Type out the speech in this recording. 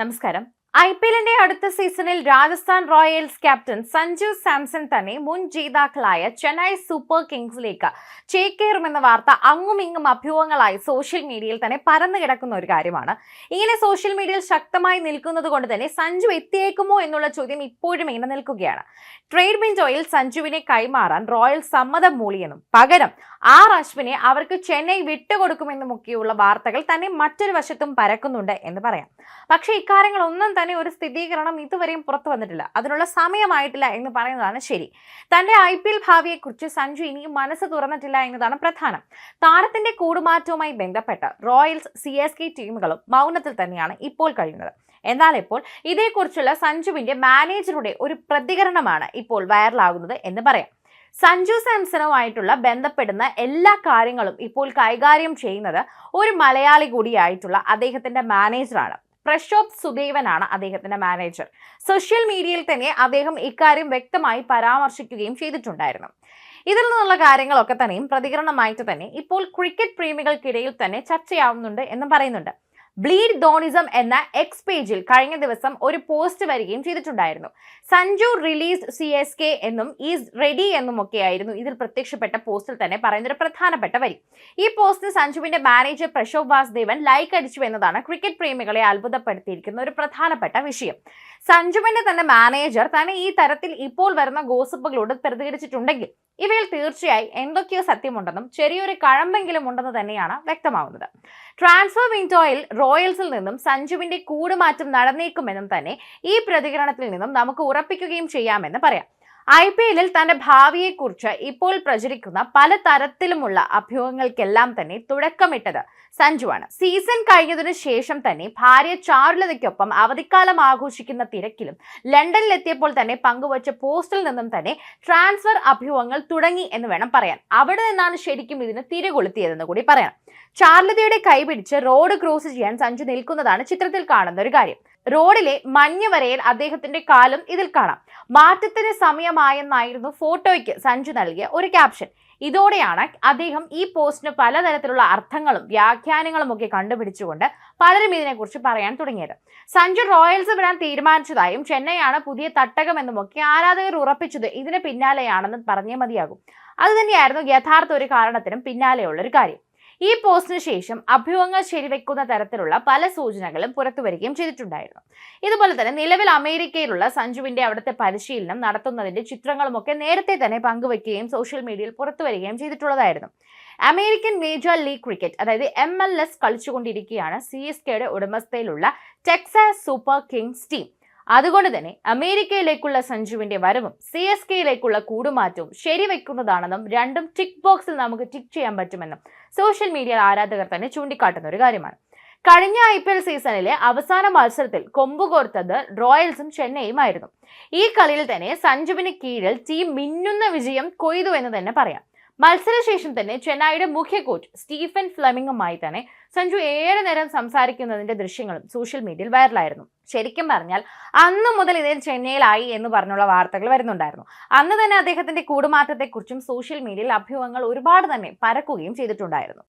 നമസ്കാരം. I P എല്ലിന്റെ അടുത്ത സീസണിൽ രാജസ്ഥാൻ റോയൽസ് ക്യാപ്റ്റൻ സഞ്ജു സാംസൺ തന്നെ മുൻ ജേതാക്കളായ ചെന്നൈ സൂപ്പർ കിങ്സിലേക്ക് ചേക്കേറുമെന്ന വാർത്ത അങ്ങും ഇങ്ങും അഭ്യൂഹങ്ങളായി സോഷ്യൽ മീഡിയയിൽ തന്നെ പരന്നു കിടക്കുന്ന ഒരു കാര്യമാണ്. ഇങ്ങനെ സോഷ്യൽ മീഡിയയിൽ ശക്തമായി നിൽക്കുന്നത് കൊണ്ട് തന്നെ സഞ്ജു എത്തിയേക്കുമോ എന്നുള്ള ചോദ്യം ഇപ്പോഴും ഇങ്ങനെ നിൽക്കുകയാണ്. ട്രേഡ് വിൻഡോയിൽ സഞ്ജുവിനെ കൈമാറാൻ റോയൽ സമ്മതം മൂളിയെന്നും പകരം ആർ അശ്വിനെ അവർക്ക് ചെന്നൈ വിട്ടുകൊടുക്കുമെന്നുമൊക്കെയുള്ള വാർത്തകൾ തന്നെ മറ്റൊരു വശത്തും പരക്കുന്നുണ്ട് എന്ന് പറയാം. പക്ഷേ ഇക്കാര്യങ്ങളൊന്നും തന്നെ ഒരു സ്ഥിരീകരണം ഇതുവരെയും പുറത്തു വന്നിട്ടില്ല. അതിനുള്ള സമയമായിട്ടില്ല എന്ന് പറയുന്നതാണ് ശരി. തന്റെ ഐ പി എൽ ഭാവിയെക്കുറിച്ച് സഞ്ജു ഇനിയും മനസ്സ് തുറന്നിട്ടില്ല എന്നതാണ് പ്രധാനം. താരത്തിന്റെ കൂടുമാറ്റവുമായി ബന്ധപ്പെട്ട് റോയൽസ് സി എസ് കെ ടീമുകളും മൗനത്തിൽ തന്നെയാണ് ഇപ്പോൾ കഴിയുന്നത്. എന്നാൽ ഇപ്പോൾ ഇതേക്കുറിച്ചുള്ള സഞ്ജുവിന്റെ മാനേജറുടെ ഒരു പ്രതികരണമാണ് ഇപ്പോൾ വൈറലാകുന്നത് എന്ന് പറയാം. സഞ്ജു സാംസണുമായിട്ടുള്ള ബന്ധപ്പെടുന്ന എല്ലാ കാര്യങ്ങളും ഇപ്പോൾ കൈകാര്യം ചെയ്യുന്നത് ഒരു മലയാളി കൂടിയായിട്ടുള്ള അദ്ദേഹത്തിന്റെ മാനേജറാണ്. പ്രശോഭ് സുദേവനാണ് അദ്ദേഹത്തിന്റെ മാനേജർ സോഷ്യൽ മീഡിയയിൽ തന്നെ അദ്ദേഹം ഇക്കാര്യം വ്യക്തമായി പരാമർശിക്കുകയും ചെയ്തിട്ടുണ്ടായിരുന്നു. ഇതിൽ നിന്നുള്ള കാര്യങ്ങളൊക്കെ തന്നെയും പ്രതികരണമായിട്ട് തന്നെ ഇപ്പോൾ ക്രിക്കറ്റ് പ്രേമികൾക്കിടയിൽ തന്നെ ചർച്ചയാവുന്നുണ്ട് എന്നും പറയുന്നുണ്ട്. ബ്ലീഡ് ധോണിസം എന്ന എക്സ് പേജിൽ കഴിഞ്ഞ ദിവസം ഒരു പോസ്റ്റ് വരികയും ചെയ്തിട്ടുണ്ടായിരുന്നു. Sanju release C S K എന്നും ഈസ് റെഡി എന്നും ഒക്കെയായിരുന്നു ഇതിൽ പ്രത്യക്ഷപ്പെട്ട പോസ്റ്റിൽ തന്നെ പറയുന്ന ഒരു പ്രധാനപ്പെട്ട വരി. ഈ പോസ്റ്റിന് സഞ്ജുവിന്റെ മാനേജർ പ്രശോഭ് വാസുദേവൻ ലൈക്ക് അടിച്ചു എന്നതാണ് ക്രിക്കറ്റ് പ്രേമികളെ അത്ഭുതപ്പെടുത്തിയിരിക്കുന്ന ഒരു പ്രധാനപ്പെട്ട വിഷയം. സഞ്ജുവിന്റെ തന്നെ മാനേജർ തന്നെ ഈ തരത്തിൽ ഇപ്പോൾ വരുന്ന ഗോസിപ്പുകളോട് പ്രതികരിച്ചിട്ടുണ്ടെങ്കിൽ ഇവയിൽ തീർച്ചയായി എന്തൊക്കെയോ സത്യമുണ്ടെന്നും ചെറിയൊരു കഴമ്പെങ്കിലും ഉണ്ടെന്ന് തന്നെയാണ് വ്യക്തമാവുന്നത്. ട്രാൻസ്ഫർ വിൻഡോയിൽ റോയൽസിൽ നിന്നും സഞ്ജുവിന്റെ കൂടുമാറ്റം നടന്നേക്കുമെന്നും തന്നെ ഈ പ്രതികരണത്തിൽ നിന്നും നമുക്ക് ഉറപ്പിക്കുകയും ചെയ്യാമെന്ന് പറയാം. ഐ പി എല്ലിൽ തന്റെ ഭാവിയെക്കുറിച്ച് ഇപ്പോൾ പ്രചരിക്കുന്ന പല തരത്തിലുമുള്ള അഭ്യൂഹങ്ങൾക്കെല്ലാം തന്നെ തുടക്കമിട്ടത് സഞ്ജുവാണ്. സീസൺ കഴിഞ്ഞതിനു ശേഷം തന്നെ ഭാര്യ ചാരുലതയ്ക്കൊപ്പം അവധിക്കാലം ആഘോഷിക്കുന്ന തിരക്കിലും ലണ്ടനിലെത്തിയപ്പോൾ തന്നെ പങ്കുവച്ച പോസ്റ്റിൽ നിന്നും തന്നെ ട്രാൻസ്ഫർ അഭ്യൂഹങ്ങൾ തുടങ്ങി എന്ന് വേണം പറയാൻ. അവിടെ നിന്നാണ് ശരിക്കും ഇതിന് തിരികൊളുത്തിയതെന്ന് കൂടി പറയാം. ചാർലതയുടെ കൈപിടിച്ച് റോഡ് ക്രോസ് ചെയ്യാൻ സഞ്ജു നിൽക്കുന്നതാണ് ചിത്രത്തിൽ കാണുന്ന ഒരു കാര്യം. റോഡിലെ മഞ്ഞ് വരയിൽ അദ്ദേഹത്തിന്റെ കാലും ഇതിൽ കാണാം. മാറ്റത്തിന് സമയമായെന്നായിരുന്നു ഫോട്ടോയ്ക്ക് സഞ്ജു നൽകിയ ഒരു ക്യാപ്ഷൻ. ഇതോടെയാണ് അദ്ദേഹം ഈ പോസ്റ്റിന് പലതരത്തിലുള്ള അർത്ഥങ്ങളും വ്യാഖ്യാനങ്ങളും ഒക്കെ കണ്ടുപിടിച്ചുകൊണ്ട് പലരും ഇതിനെക്കുറിച്ച് പറയാൻ തുടങ്ങിയത്. സഞ്ജു റോയൽസ് വിടാൻ തീരുമാനിച്ചതായും ചെന്നൈയാണ് പുതിയ തട്ടകമെന്നുമൊക്കെ ആരാധകർ ഉറപ്പിച്ചത് ഇതിന് പിന്നാലെയാണെന്ന് പറഞ്ഞേ മതിയാകും. അതുതന്നെയായിരുന്നു യഥാർത്ഥ ഒരു കാരണത്തിനും പിന്നാലെയുള്ള ഒരു കാര്യം. ഈ പോസ്റ്റിന് ശേഷം അഭ്യൂഹങ്ങൾ ശരിവെക്കുന്ന തരത്തിലുള്ള പല സൂചനകളും പുറത്തു വരികയും ചെയ്തിട്ടുണ്ടായിരുന്നു. ഇതുപോലെ തന്നെ നിലവിൽ അമേരിക്കയിലുള്ള സഞ്ജുവിന്റെ അവിടുത്തെ പരിശീലനം നടത്തുന്നതിന്റെ ചിത്രങ്ങളുമൊക്കെ നേരത്തെ തന്നെ പങ്കുവെക്കുകയും സോഷ്യൽ മീഡിയയിൽ പുറത്തു വരികയും ചെയ്തിട്ടുള്ളതായിരുന്നു. അമേരിക്കൻ മേജർ ലീഗ് ക്രിക്കറ്റ് അതായത് എം എൽ എസ് കളിച്ചുകൊണ്ടിരിക്കുകയാണ് സി എസ് കെയുടെ ഉടമസ്ഥയിലുള്ള ടെക്സാസ് സൂപ്പർ കിങ്സ് ടീം. അതുകൊണ്ട് തന്നെ അമേരിക്കയിലേക്കുള്ള സഞ്ജുവിന്റെ വരവും സി എസ് കെയിലേക്കുള്ള കൂടുമാറ്റവും ശരിവെക്കുന്നതാണെന്നും രണ്ടും ടിക്ക് ബോക്സിൽ നമുക്ക് ടിക്ക് ചെയ്യാൻ പറ്റുമെന്നും സോഷ്യൽ മീഡിയ ആരാധകർ തന്നെ ചൂണ്ടിക്കാട്ടുന്ന ഒരു കാര്യമാണ്. കഴിഞ്ഞ ഐ പി എൽ സീസണിലെ അവസാന മത്സരത്തിൽ കൊമ്പുകോർത്തത് റോയൽസും ചെന്നൈയും ആയിരുന്നു ഈ കളിയിൽ തന്നെ സഞ്ജുവിന് കീഴിൽ ടീം മിന്നുന്ന വിജയം കൊയ്തു എന്ന് തന്നെ പറയാം. മത്സരശേഷം തന്നെ ചെന്നൈയുടെ മുഖ്യ കോച്ച് സ്റ്റീഫൻ ഫ്ലമിംഗുമായി തന്നെ സഞ്ജു ഏറെ നേരം സംസാരിക്കുന്നതിന്റെ ദൃശ്യങ്ങളും സോഷ്യൽ മീഡിയയിൽ വൈറലായിരുന്നു. ശരിക്കും പറഞ്ഞാൽ അന്ന് മുതൽ ഇതേ ചെന്നൈയിലായി എന്ന് പറഞ്ഞുള്ള വാർത്തകൾ വരുന്നുണ്ടായിരുന്നു. അന്ന് തന്നെ അദ്ദേഹത്തിന്റെ കൂടുമാറ്റത്തെക്കുറിച്ചും സോഷ്യൽ മീഡിയയിൽ അഭ്യൂഹങ്ങൾ ഒരുപാട് തന്നെ പരക്കുകയും ചെയ്തിട്ടുണ്ടായിരുന്നു.